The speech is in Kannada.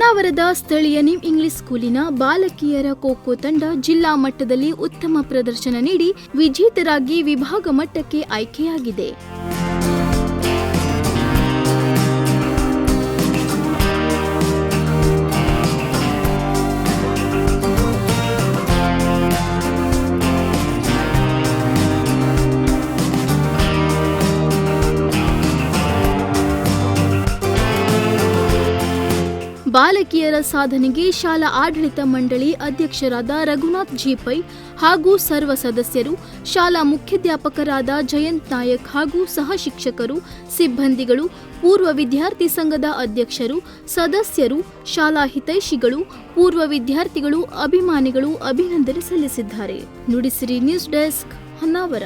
ಸ್ಥಳೀಯ ನಿಮ್ ಇಂಗ್ಲಿಷ್ ಸ್ಕೂಲಿನ ಬಾಲಕಿಯರ ಖೋಖೋ ತಂಡ ಜಿಲ್ಲಾ ಮಟ್ಟದಲ್ಲಿ ಉತ್ತಮ ಪ್ರದರ್ಶನ ನೀಡಿ ವಿಜೇತರಾಗಿ ವಿಭಾಗ ಮಟ್ಟಕ್ಕೆ ಆಯ್ಕೆಯಾಗಿದೆ. ಬಾಲಕಿಯರ ಸಾಧನೆಗೆ ಶಾಲಾ ಆಡಳಿತ ಮಂಡಳಿ ಅಧ್ಯಕ್ಷರಾದ ರಘುನಾಥ್ ಜಿ ಪೈ ಹಾಗೂ ಸರ್ವ ಸದಸ್ಯರು, ಶಾಲಾ ಮುಖ್ಯಾಧ್ಯಾಪಕರಾದ ಜಯಂತ್ ನಾಯಕ್ ಹಾಗೂ ಸಹ ಶಿಕ್ಷಕರು, ಸಿಬ್ಬಂದಿಗಳು, ಪೂರ್ವ ವಿದ್ಯಾರ್ಥಿ ಸಂಘದ ಅಧ್ಯಕ್ಷರು, ಸದಸ್ಯರು, ಶಾಲಾ ಹಿತೈಷಿಗಳು, ಪೂರ್ವ ವಿದ್ಯಾರ್ಥಿಗಳು, ಅಭಿಮಾನಿಗಳು ಅಭಿನಂದನೆ ಸಲ್ಲಿಸಿದ್ದಾರೆ. Nudisiri news desk, Honnavar.